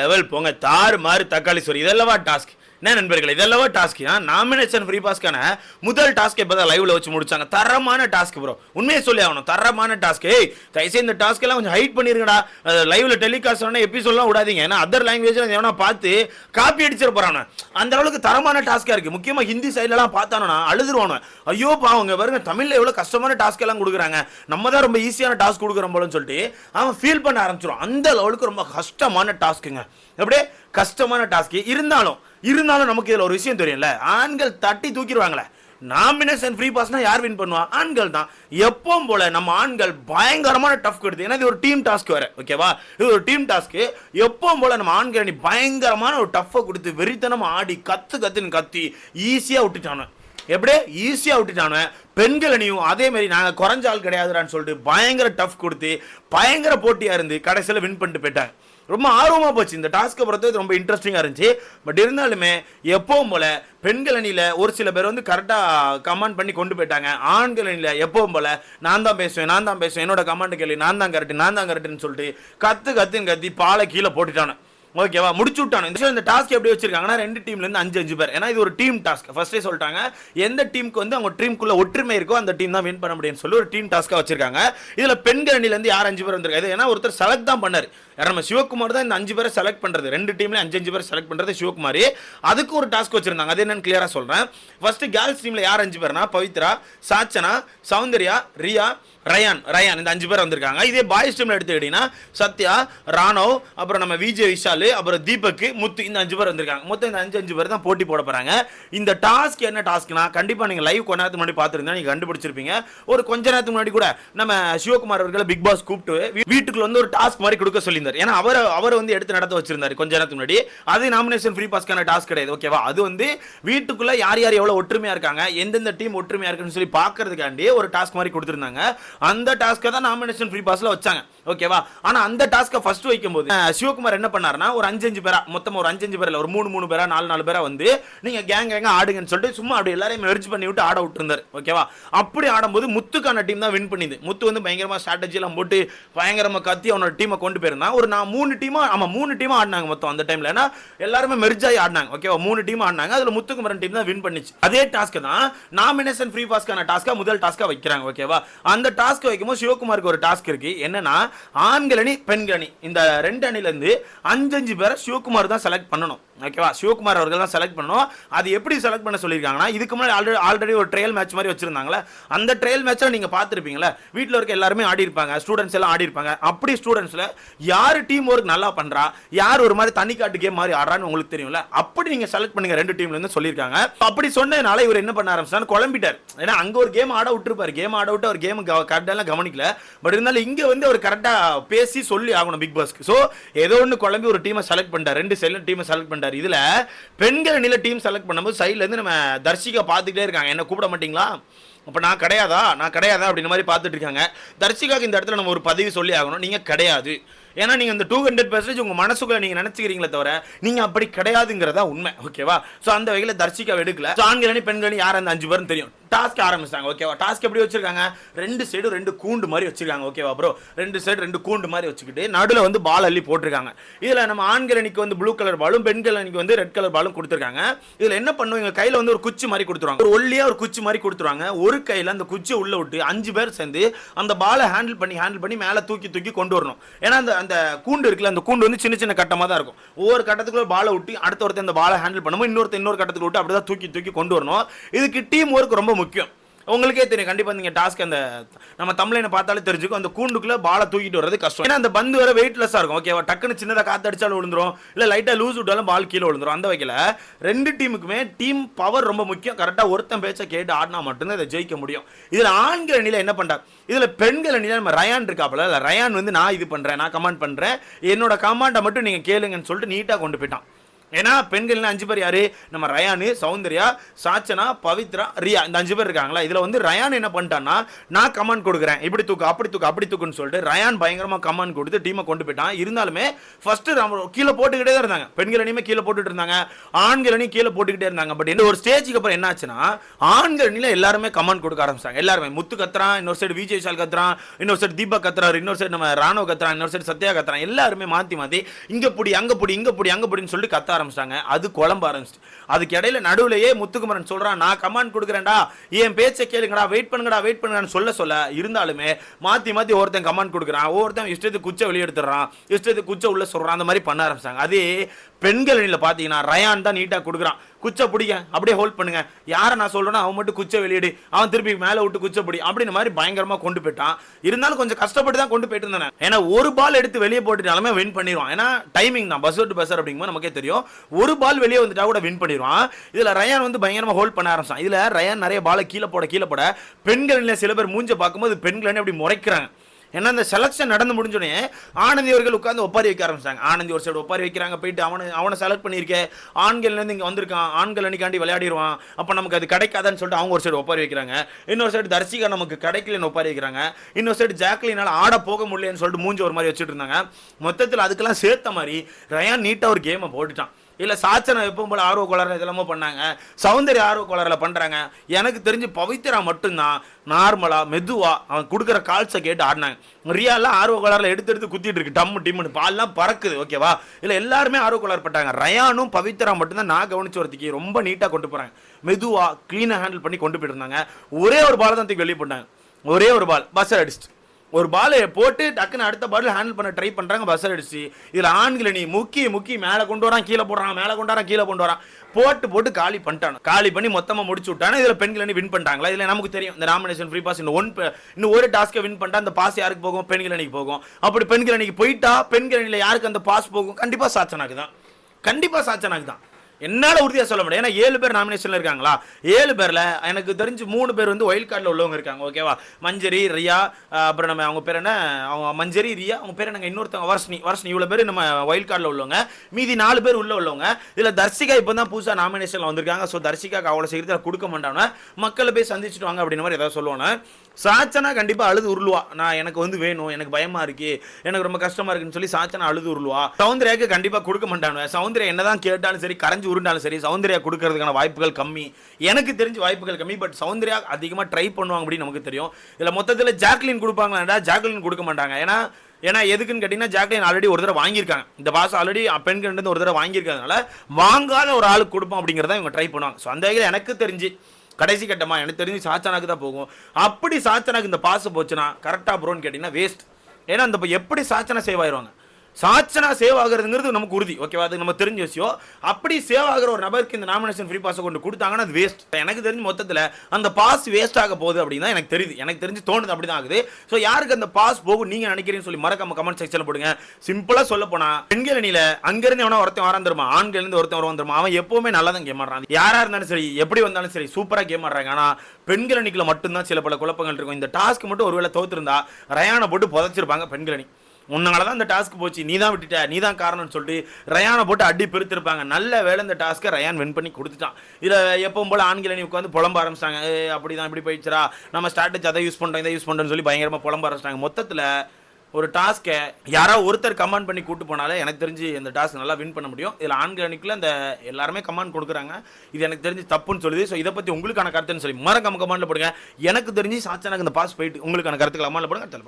Level போங்க. தாறு மாறு தக்காளி சோறு இதெல்லவா டாஸ்க் என்ன நண்பர்கள் இதெல்லவா டாஸ்க் நாமினேஷன் ஃப்ரீ பாஸ்க்கான முதல் டாஸ்க் இப்போ தான் லைவ்ல வச்சு முடிச்சாங்க. தரமான டாஸ்க் ப்ரோ உண்மையை சொல்லி ஆகணும். தரமான டாஸ்க் ஏய் தயவுசெய்து இந்த டாஸ்க் எல்லாம் கொஞ்சம் ஹைட் பண்ணிருங்கடா. லைவ்ல டெலிகாஸ்ட் பண்ண எபிசோட்லாம் விடாதீங்க. ஏன்னா அதர் லாங்குவேஜ்ல எவனா பார்த்து காப்பி அடிச்சிட போறானு. அந்த அளவுக்கு தரமான டாஸ்க்காக இருக்கு. முக்கியமாக ஹிந்தி சைட்லலாம் பார்த்தானா அழுதுருவானு ஐயோ பாவங்க பாருங்க தமிழ்ல எவ்வளோ கஷ்டமான டாஸ்க் எல்லாம் கொடுக்குறாங்க. நம்ம தான் ரொம்ப ஈஸியான டாஸ்க் கொடுக்குறோம் போலன்னு சொல்லிட்டு அவன் ஃபீல் பண்ண ஆரம்பிச்சிடும் அந்த லெவலுக்கு ரொம்ப கஷ்டமான டாஸ்க்குங்க அப்படியே கஷ்டமான டாஸ்க்கு இருந்தாலும் இருந்தாலும் நமக்கு இதில் ஒரு விஷயம் தெரியும்ல. ஆண்கள் தட்டி தூக்கிடுவாங்களே. நாமினேஷன் ஃப்ரீ பாஸ்னா யார் வின் பண்ணுவா? ஆண்கள் தான். எப்பவும் போல நம்ம ஆண்கள் பயங்கரமான டஃப் கொடுத்து ஏன்னா இது ஒரு டீம் டாஸ்க் வேற ஓகேவா இது ஒரு டீம் டாஸ்க்கு எப்பவும் போல நம்ம ஆண்கள் அணி பயங்கரமான ஒரு டஃப்பை கொடுத்து வெறித்தனமாக ஆடி கத்து கத்துன்னு கத்தி ஈஸியாக விட்டுட்டானு எப்படியே? ஈஸியாக விட்டுட்டானுவேன் பெண்கள் அணியும் அதே மாதிரி நாங்கள் குறைஞ்ச ஆள் கிடையாதுடான்னு சொல்லிட்டு பயங்கர டஃப் கொடுத்து பயங்கர போட்டியாக இருந்து கடைசியில் வின் பண்ணிட்டு போயிட்டாங்க. ரொம்ப ஆர்வமாக போச்சு. இந்த டாஸ்க்கை பொறுத்தவரை ரொம்ப இன்ட்ரெஸ்டிங்காக இருந்துச்சு. பட் இருந்தாலுமே எப்பவும் போல பெண்கள் அணியில் ஒரு சில பேர் வந்து கரெக்டாக கமெண்ட் பண்ணி கொண்டு போயிட்டாங்க. ஆண்கள் அணியில் எப்பவும் போல நான் தான் பேசுவேன் நான் தான் பேசுவேன் என்னோட கமெண்ட் கேள்வி நான் தான் கரெக்ட் நான் தான் கரெக்ட்னு சொல்லிட்டு கத்து கத்துன்னு கத்தி பாலை கீழே போட்டுட்டானு. ஓகேவா முடிச்சு விட்டானு. இந்த இந்த டாஸ்க் எப்படி வச்சிருக்காங்கன்னா ரெண்டு டீம்லேருந்து அஞ்சு அஞ்சு பேர். ஏன்னா இது ஒரு டீம் டாஸ்க் ஃபர்ஸ்டே சொல்லிட்டாங்க எந்த டீமுக்கு வந்து அவங்க டீமுக்குள்ள ஒற்றுமை இருக்கோ அந்த டீம் தான் வின் பண்ண முடியும்னு சொல்லி ஒரு டீம் டாஸ்க்காக வச்சிருக்காங்க. இதில் பெண்கள் அணிலேருந்து யார் அஞ்சு பேர் வந்திருக்காது ஏன்னா ஒருத்தர் செலக்ட் தான் பண்ணார். நம்ம சிவகுமார் தான் இந்த அஞ்சு பேரை செலக்ட் பண்ணுறது ரெண்டு டீம்ல அஞ்சு அஞ்சு பேர் செலக்ட் பண்ணுறது சிவகுமார். அதுக்கு ஒரு டாஸ்க் வச்சிருந்தாங்க. அது என்னன்னு கிளியராக சொல்கிறேன் ஃபர்ஸ்ட் கேர்ள்ஸ் டீமில் யார் அஞ்சு பேர்னா? பவித்ரா சாச்சனா சௌந்தர்யா ரியா ரயான். ரயான் இந்த அஞ்சு பேர் வந்திருக்காங்க. இதே பாய்ஸ் டீமில் எடுத்துக்கிட்டீங்கன்னா சத்யா ராணவ் அப்புறம் நம்ம விஜய் விஷால் அப்புறம் தீபக் முத்து இந்த அஞ்சு பேர் வந்திருக்காங்க. மொத்தம் இந்த அஞ்சு அஞ்சு பேர் தான் போட்டி போட போகிறாங்க இந்த டாஸ்க் என்ன டாஸ்க்னா கண்டிப்பாக நீங்கள் லைவ் கொஞ்ச நேரத்துக்கு முன்னாடி பார்த்துருந்தா நீங்கள் கண்டுபிடிச்சிருப்பீங்க. ஒரு கொஞ்ச நேரத்துக்கு முன்னாடி கூட நம்ம சிவகுமார் அவர்களை பிக் பாஸ் கூப்பிட்டு வீ- வீட்டுக்குள்ள வந்து ஒரு டாஸ்க் மாதிரி கொடுக்க சொல்லி சொல்லியிருந்தார் ஏன்னா அவர் அவர் வந்து எடுத்து நடத்த வச்சிருந்தார் கொஞ்ச நேரத்துக்கு முன்னாடி. அது நாமினேஷன் ஃப்ரீ பாஸ்க்கான டாஸ்க் கிடையாது ஓகேவா அது வந்து வீட்டுக்குள்ள யார் யார் எவ்வளோ ஒற்றுமையாக இருக்காங்க எந்தெந்த டீம் ஒற்றுமையாக இருக்குன்னு சொல்லி பார்க்கறதுக்காண்டி ஒரு டாஸ்க் மாதிரி கொடுத்துருந்தாங்க. அந்த டாஸ்க்கை தான் நாமினேஷன் ஃப்ரீ பாஸ்ல வச்சாங்க ஓகேவா ஆனால் அந்த டாஸ்க்கை ஃபர்ஸ்ட் வைக்கும்போது சிவகுமார் என்ன பண்ணாருன்னா ஒரு அஞ்சு அஞ்சு பேரா மொத்தம் ஒரு அஞ்சு அஞ்சு பேரில் ஒரு மூணு மூணு பேரா நாலு நாலு பேரா வந்து நீங்கள் கேங் கேங்க ஆடுங்கன்னு சொல்லிட்டு சும்மா அப்படி எல்லாரையும் மெர்ஜ் பண்ணி விட்டு ஆட விட்டுருந்தாரு ஓகேவா அப்படி ஆடும்போது முத்துக்கான டீம் தான் வின் பண்ணிது. முத்து வந்து பயங்கரமாக ஸ்ட்ராட்டஜி எல்லாம் போட்டு பயங்கரமாக கத்தி அவனோட டீமை கொண்டு போயிருந்தான். ஒரு நான் மூணு டீமா ஆமா மூணு டீமா ஆடினாங்க மொத்தம் அந்த டைம்ல ஏன்னா எல்லாருமே மெர்ஜாகி ஆடினாங்க. ஓகேவா மூணு டீம் ஆடினாங்க. அதுல முத்துக்குமரன் டீம் தான் வின் பண்ணிச்சு. அதே டாஸ்க் தான் நாமினேஷன் ஃப்ரீ பாஸ்க்கான டாஸ்க்கா முதல் டாஸ்க்கா வைக்கிறாங்க ஓகேவா அந்த டாஸ்க் வைக்கும்போது சிவகுமாருக்கு ஒரு டாஸ்க் இருக்கு. என்னன்னா ஆண்கள் அணி பெண்கள் அணி. இந்த ரெண்டு அணில இருந்து அஞ்சு அஞ்சு பேரை சிவகுமார் தான் செலக்ட் பண்ணணும். ஓகேவா சிவகுமார் அவர்கள் தான் செலக்ட் பண்ணணும். அது எப்படி செலக்ட் பண்ண சொல்லியிருக்காங்கன்னா இதுக்கு முன்னாடி ஆல்ரெடி ஆல்ரெடி ஒரு ட்ரையல் மேட்ச் மாதிரி வச்சிருந்தாங்களே அந்த ட்ரையல் மேட்ச்ல நீங்கள் பார்த்துருப்பீங்களா வீட்டில் இருக்க எல்லாருமே ஆடி இருப்பாங்க ஸ்டூடெண்ட்ஸ் எல்லாம் ஆடி இருப்பாங்க அப்படி ஸ்டூடெண்ட்ஸில் யார் யார் டீம் ஒர்க் நல்லா பண்ணுறா யார் ஒரு மாதிரி தண்ணி காட்டு கேம் மாதிரி ஆடுறான்னு உங்களுக்கு தெரியும்ல? அப்படி நீங்கள் செலக்ட் பண்ணுங்க ரெண்டு டீம்லேருந்து சொல்லியிருக்காங்க. அப்படி சொன்னதுனால இவர் என்ன பண்ண ஆரம்பிச்சாரு குழம்பிட்டார். ஏன்னா அங்கே ஒரு கேம் ஆட விட்டுருப்பார். கேம் ஆட விட்டு அவர் கேம் கரெக்டாக கவனிக்கல. பட் இருந்தாலும் இங்கே வந்து அவர் கரெக்டாக பேசி சொல்லி ஆகணும் பிக் பாஸ்க்கு ஸோ ஏதோ ஒன்று குழம்பி ஒரு டீமை செலக்ட் பண்ணிட்டார். ரெண்டு செல்ல டீமை செலக்ட் பண்ணிட்டார். இதில் பெண்கள் அணியில் டீம் செலக்ட் பண்ணும்போது சைட்லேருந்து நம்ம தர்ஷிகா பார்த்துக்கிட்டே இருக்காங்க. என்ன கூப்பிட மாட்டீங்களா? அப்போ நான் கிடையாதா? நான் கிடையாதா? அப்படின்ற மாதிரி பார்த்துட்டு இருக்காங்க. தர்ஷிகாக்கு இந்த இடத்துல நம்ம ஒரு பதிவு சொல்லி ஆகணும். நீங்கள் கிடையாது. ஏன்னா நீங்கள் இந்த டூ ஹண்ட்ரட் பர்சன்டேஜ் உங்கள் மனசுக்குள்ள நீங்கள் நினச்சிக்கிறீங்களே தவிர நீங்கள் அப்படி கிடையாதுங்கிறதா உண்மை ஓகேவா ஸோ அந்த வகையில் தர்ஷிகா எடுக்கல. ஸோ ஆண்கள் அணி யார் அந்த அஞ்சு பேரும் தெரியும். டாஸ்க் ஆரம்பிச்சிட்டாங்க ஓகேவா டாஸ்க் எப்படி வச்சிருக்காங்க? ரெண்டு சைடு ரெண்டு கூண்டு மாதிரி வச்சிருக்காங்க ஓகேவா ப்ரோ ரெண்டு சைடு ரெண்டு கூண்டு மாதிரி வச்சுக்கிட்டு நடுவில் வந்து பால் அள்ளி போட்டிருக்காங்க. இதில் நம்ம ஆண்கள் அணிக்கு வந்து ப்ளூ கலர் பாலும் பெண்கள் அணிக்கு வந்து ரெட் கலர் பாலும் கொடுத்துருக்காங்க. இதில் என்ன பண்ணுவாங்க கையில் வந்து ஒரு குச்சி மாதிரி கொடுத்துருவாங்க. ஒரு ஒல்லியாக ஒரு குச்சி மாதிரி கொடுத்துருவாங்க. ஒரு கையில் அந்த குச்சியை உள்ளே விட்டு அஞ்சு பேர் சேர்ந்து அந்த பாலை ஹேண்டில் பண்ணி ஹேண்டில் பண்ணி மேலே தூக்கி தூக்கி கொண்டு வரணும். ஏன்னா அந்த அந்த கூண்டு இருக்குல்ல அந்த கூண்டு வந்து சின்ன சின்ன கட்டமாக தான் இருக்கும். ஒவ்வொரு கட்டத்துக்குள்ள பாலை விட்டு அடுத்த ஒருத்தர் அந்த பாலை ஹேண்டில் பண்ணும்போது இன்னொருத்தர் இன்னொரு கட்டத்துக்கு விட்டு அப்படி தான் தூக்கி தூக்கி கொண்டு வரணும். இதுக்கு டீம் ஒர்க் ரொம்ப முக்கியம். முக்கியம். உங்களுக்கே தெரியும் கண்டிப்பாக நீங்கள் டாஸ்க் அந்த நம்ம தமிழனை பார்த்தாலே தெரிஞ்சுக்கும் அந்த கூண்டுக்குள்ளே பாலை தூக்கிட்டு வர்றது கஷ்டம். ஏன்னா அந்த பந்து வர வெயிட்லெஸ்ஸாக இருக்கும் ஓகேவா டக்குன்னு சின்னதாக காற்று அடித்தாலும் விழுந்துரும் இல்லை லைட்டாக லூஸ் விட்டாலும் பால் கீழே விழுந்துரும். அந்த வகையில் ரெண்டு டீமுக்குமே டீம் பவர் ரொம்ப முக்கியம். கரெக்டாக ஒருத்தன் பேச்ச கேட்டு ஆடினா மட்டும்தான் இதை ஜெயிக்க முடியும். இதில் ஆண்கள் அணியில் என்ன பண்றா இதில் பெண்கள் அணியில் நம்ம ரயான் இருக்காப்புல இல்லை ரயான் வந்து நான் இது பண்ணுறேன் நான் கமெண்ட் பண்ணுறேன் என்னோட கமாண்டை மட்டும் நீங்கள் கேளுங்கன்னு சொல்லிட்டு நீட்டாக கொண்டு போயிட்டான். ஏன்னா பெண்கள்னு அஞ்சு பேர் யாரு? நம்ம ரயானு சௌந்தர்யா சாச்சனா பவித்ரா ரியா. இந்த அஞ்சு பேர் இருக்காங்களா? இதுல வந்து ரயான் என்ன பண்ணிட்டான்னா நான் கமெண்ட் கொடுக்குறேன். இப்படி தூக்கு அப்படி தூக்கு அப்படி தூக்குன்னு சொல்லிட்டு ரயான் பயங்கரமா கமெண்ட் கொடுத்து டீமை கொண்டு போயிட்டான். இருந்தாலுமே ஃபர்ஸ்ட் கீழே போட்டுக்கிட்டே தான் இருந்தாங்க. பெண்கள் அணியுமே கீழே போட்டுட்டு இருந்தாங்க. ஆண்கள் அணி கீழே போட்டுக்கிட்டே இருந்தாங்க. பட் இந்த ஒரு ஸ்டேஜுக்கு அப்புறம் என்ன ஆச்சுன்னா ஆண்கள் அணியில எல்லாருமே கமெண்ட் கொடுக்க ஆரம்பிச்சாங்க எல்லாருமே. முத்து கத்துறான் இன்னொரு சைடு விஜய் விஷால் கத்துறான் இன்னொரு சைடு தீபக் கத்துறாரு இன்னொரு சைடு நம்ம ராணுவ கத்துறான் இன்னொரு சைடு சத்யா கத்துறான் எல்லாருமே மாத்தி மாத்தி இங்க புடி அங்க புடி இங்க புடி அங்க புடின்னு சொல்லிட்டு கத்த ஆரம்பிச்சிட்டாங்க. அது குழம்ப ஆரம்பிச்சிட்டு. அதுக்கு இடையில நடுவுலயே முத்துக்குமரன் சொல்றான் நான் கமாண்ட் கொடுக்குறேன்டா. என் பேச்சை கேளுங்கடா. வெயிட் பண்ணுங்கடா வெயிட் பண்ணுங்கன்னு சொல்ல சொல்ல இருந்தாலுமே மாத்தி மாத்தி ஒருத்தன் கமாண்ட் கொடுக்குறான். ஒவ்வொருத்தன் இஷ்டத்துக்கு குச்சை வெளியெடுத்துறான் இஷ்டத்துக்கு குச்சை உள்ள சொல்றான். அந்த மாதிரி பண்ண ஆரம்பிச்சாங்க. அதே பெண்கள் அணியில் பார்த்தீங்கன்னா ரயான் தான் நீட்டாக கொடுக்குறான். குச்சை பிடிங்க அப்படியே ஹோல்ட் பண்ணுங்க. யாரை நான் சொல்கிறேன்னா அவன் மட்டும் குச்சை வெளியிடு. அவன் திருப்பி மேலே விட்டு குச்சை பிடி அப்படின்னு மாதிரி பயங்கரமாக கொண்டு போயிட்டான். இருந்தாலும் கொஞ்சம் கஷ்டப்பட்டு தான் கொண்டு போயிட்டு இருந்தேன். ஏன்னா ஒரு பால் எடுத்து வெளியே போட்டுட்டாலுமே வின் பண்ணிடுவான். ஏன்னா டைமிங் தான். பஸ் விட்டு பஸ்ஸர் அப்படிங்கும்போது நமக்கே தெரியும். ஒரு பால் வெளியே வந்துட்டா கூட வின் பண்ணிடுவான். இதில் ரயான் வந்து பயங்கரமாக ஹோல்ட் பண்ண ஆரம்பிச்சான். இதில் ரயான் நிறைய பாலை கீழே போட கீழே போட பெண்கள் சில பேர் மூஞ்ச பார்க்கும்போது பெண்கள் அப்படி முறைக்கிறாங்க. ஏன்னா அந்த செலக்ஷன் நடந்து முடிஞ்சோடனே ஆனந்தி அவர்கள் உட்காந்து ஒப்பாரி வைக்க ஆரம்பிச்சாங்க ஆனந்தி ஒரு சைடு ஒப்பாரி வைக்கிறாங்க போயிட்டு அவனை அவனை செலக்ட் பண்ணியிருக்கேன் ஆண்கள்லேருந்து இங்கே வந்திருக்கான். ஆண்கள் அன்னைக்காண்டி விளையாடிடுவான் அப்போ நமக்கு அது கிடைக்காதான்னு சொல்லிட்டு அவங்க ஒரு சைடு ஒப்பாரி வைக்கிறாங்க. இன்னொரு சைடு தர்சிகா நமக்கு கிடைக்கலன்னு ஒப்பாரி வைக்கிறாங்க. இன்னொரு சைடு ஜாக்லினால் ஆட போக முடியலன்னு சொல்லிட்டு மூஞ்சி ஒரு மாதிரி வச்சுட்டு இருந்தாங்க. மொத்தத்தில் அதுக்கெல்லாம் சேர்த்த மாதிரி ரயான் நீட்டாக ஒரு கேமை போட்டுட்டான். இல்லை சாச்சனை எப்பவும் போல ஆர்வ கோளாறு இதெல்லாமோ பண்ணாங்க. சௌந்தர்ய ஆர்வ கோளாறுல பண்ணுறாங்க எனக்கு தெரிஞ்சு பவித்ரா மட்டும்தான் நார்மலாக மெதுவாக அவன் கொடுக்குற கால்ஸை கேட்டு ஆடினாங்க. ரியாலாம் ஆர்வ கோளாறுல எடுத்து எடுத்து குத்திட்டு இருக்கு. டம்மு டிம்முன்னு பால்லாம் பறக்குது ஓகேவா இல்லை எல்லாருமே ஆர்வ கோளாறு பட்டாங்க ரயானும் பவித்ரா மட்டும்தான் நான் கவனிச்ச ஒருத்திக்கு ரொம்ப நீட்டாக கொண்டு போகிறாங்க மெதுவாக க்ளீனாக ஹேண்டில் பண்ணி கொண்டு போயிருந்தாங்க ஒரே ஒரு பால் தான் தூக்கி வெளியே போட்டாங்க. ஒரே ஒரு பால் பஸ்ஸர் அடிச்சிட்டு. ஒரு பாலை போட்டு டக்குன்னு அடுத்த பாலில் ஹேண்டில் பண்ண ட்ரை பண்ணுறாங்க பஸ் அடிச்சு. இதில் ஆண்களை நீ முக்கி முக்கி மேலே கொண்டு வரான் கீழே போடுறான் மேலே கொண்டு வரான் கீழே கொண்டு வரான். போட்டு போட்டு காலி பண்ணிட்டான். காலி பண்ணி மொத்தமாக முடிச்சு விட்டானு. இதில் பெண்கள் அணி வின் பண்ணிட்டாங்களா? இதில் நமக்கு தெரியும். இந்த நாமினேஷன் ஃப்ரீ பாஸ் இன்னும் ஒன் இன்னும் ஒரு டாஸ்க்கை வின் பண்ணிட்டா அந்த பாஸ் யாருக்கு போகும்? பெண்கள் அணிக்கு போகும். அப்படி பெண்கள் அணிக்கு போயிட்டா பெண்கள் அணியில் யாருக்கு அந்த பாஸ் போகும்? கண்டிப்பாக சாச்சனாக்கு தான். கண்டிப்பாக சாச்சனாக்கு தான். என்னால் உறுதியாக சொல்ல முடியும் ஏன்னா ஏழு பேர் நாமினேஷனில் இருக்காங்களா? ஏழு பேரில் எனக்கு தெரிஞ்சு மூணு பேர் வந்து ஒயில் கார்டில் உள்ளவங்க இருக்காங்க. ஓகேவா மஞ்சரி ரியா அப்புறம் நம்ம அவங்க பேர் என்ன? அவங்க மஞ்சரி ரியா அவங்க பேர் என்னங்க? இன்னொருத்தவங்க வர்ஷினி வர்ஷினி இவ்வளோ பேர் நம்ம ஒயில் கார்டில் உள்ளவங்க. மீதி நாலு பேர் உள்ள உள்ளவங்க. இதில் தர்சிகா இப்போ தான் புதுசாக நாமினேஷன்ல வந்திருக்காங்க. ஸோ தர்சிகாக்கு அவ்வளோ சீக்கிரத்தில் கொடுக்க மாட்டாங்க. மக்களை போய் சந்திச்சுட்டு வாங்க அப்படின்ற மாதிரி ஏதாவது சொல்லுவானே? சாச்சனா கண்டிப்பா அழுது உருளுவா. நான் எனக்கு வந்து வேணும். எனக்கு பயமா இருக்கு. எனக்கு ரொம்ப கஷ்டமா இருக்குன்னு சொல்லி சாச்சனா அழுது உருளுவா. சவுந்தர்யாவுக்கு கண்டிப்பாக கொடுக்க மாட்டாங்க சௌந்தர்யா என்னதான் கேட்டாலும் சரி கரைஞ்சு உருண்டாலும் சரி சௌந்தர்யா கொடுக்கறதுக்கான வாய்ப்புகள் கம்மி. எனக்கு தெரிஞ்சு வாய்ப்புகள் கம்மி பட் சௌந்தர்யா அதிகமாக ட்ரை பண்ணுவாங்க அப்படின்னு நமக்கு தெரியும். இதில் மொத்தத்தில் ஜாக்லின் கொடுப்பாங்களா ஜாக்லின் கொடுக்க மாட்டாங்க. ஏன்னா ஏன்னா எதுக்குன்னு கேட்டிங்கன்னா ஜாக்லின் ஆல்ரெடி ஒரு தடவை வாங்கியிருக்காங்க. இந்த பாஸ் ஆல்ரெடி பெண்கள் ஒரு தடவை வாங்கியிருக்காங்கனால வாங்காத ஒரு ஆளுக்கு கொடுப்போம் அப்படிங்கிறத இவங்க ட்ரை பண்ணுவாங்க. ஸோ அந்த வகையில் எனக்கு தெரிஞ்சு கடைசி கட்டமாக எனக்கு தெரிஞ்சு சாச்சனாக்கு தான் போகும். அப்படி சாச்சனாக்கு இந்த பாஸ் போச்சுன்னா கரெக்டாக ப்ரோன்னு கேட்டிங்கன்னா வேஸ்ட் ஏன்னா அந்த எப்படி சாச்சனை சேவ் ஆயிருவாங்க? சாச்சனா சேவ் ஆகுறதுங்கிறது நமக்கு உறுதி. ஓகேவா அது நம்ம தெரிஞ்ச விஷயம். அப்படி சேவ் ஆகிற ஒரு நபருக்கு இந்த நாமினேஷன் ஃப்ரீ பாஸை கொண்டு கொடுத்தாங்கன்னா அது வேஸ்ட் எனக்கு தெரிஞ்சு மொத்தத்தில் அந்த பாஸ் வேஸ்ட் ஆக போகுது அப்படின்னு தான் எனக்கு தெரியுது. எனக்கு தெரிஞ்சு தோணுது அப்படி தான் ஆகுது. ஸோ யாருக்கு அந்த பாஸ் போகும் நீங்கள் நினைக்கிறீங்கன்னு சொல்லி மறக்காம கமெண்ட் செக்ஷனில் போடுங்க. சிம்பிளாக சொல்ல போனால் பெண்கள் அணியில் அங்கேருந்து எவனா ஒருத்தன் வரான் தருமா ஒருத்தன் வருவான் தருமா அவன் எப்பவுமே நல்லா தான் கேம் ஆடுறான். யாராக இருந்தாலும் சரி எப்படி வந்தாலும் சரி சூப்பராக கேம் ஆடுறாங்க. ஆனால் பெண்கள் அணிக்குள்ள மட்டும்தான் சில பல குழப்பங்கள் இருக்கும். இந்த டாஸ்க் மட்டும் ஒருவேளை தோத்துருந்தா ரயானை போட்டு புதைச்சிருப்பாங்க பெண்கள் அணி உன்னால தான் இந்த டாஸ்க் போச்சு நீ தான் விட்டுட்ட நீ தான் காரணம்னு சொல்லிட்டு ரயானை போட்டு அடி பெருத்திருப்பாங்க. நல்ல வேலை இந்த டாஸ்க்கை ரயான் வின் பண்ணி கொடுத்துட்டான். இதில் எப்பவும் போல ஆண்களை நீ உட்காந்து புலம்ப ஆரம்பிச்சிட்டாங்க. அப்படி தான் இப்படி போயிடுச்சா நம்ம ஸ்ட்ராட்டஜி அதை யூஸ் பண்ணுறோம் இதை யூஸ் பண்ணுறோன்னு சொல்லி பயங்கரமாக புலம்ப ஆரம்பிச்சிட்டாங்க. மொத்தத்தில் ஒரு டாஸ்க்கை யாரோ ஒருத்தர் கமெண்ட் பண்ணி கூட்டு போனாலே எனக்கு தெரிஞ்சு இந்த டாஸ்க் நல்லா வின் பண்ண முடியும். இதில் ஆண்கள் அணிக்குள்ள அந்த எல்லாருமே கமாண்ட் கொடுக்குறாங்க. இது எனக்கு தெரிஞ்சு தப்புன்னு சொல்லுது. ஸோ இதை பற்றி உங்களுக்கான கருத்துன்னு சொல்லி மறக்காம கமாண்டில் போடுங்க. எனக்கு தெரிஞ்சு சாச்சனாக்கு இந்த பாஸ் போயிட்டு உங்களுக்கான கருத்துக்கள் கமாண்டில் போடுங்க. அடுத்த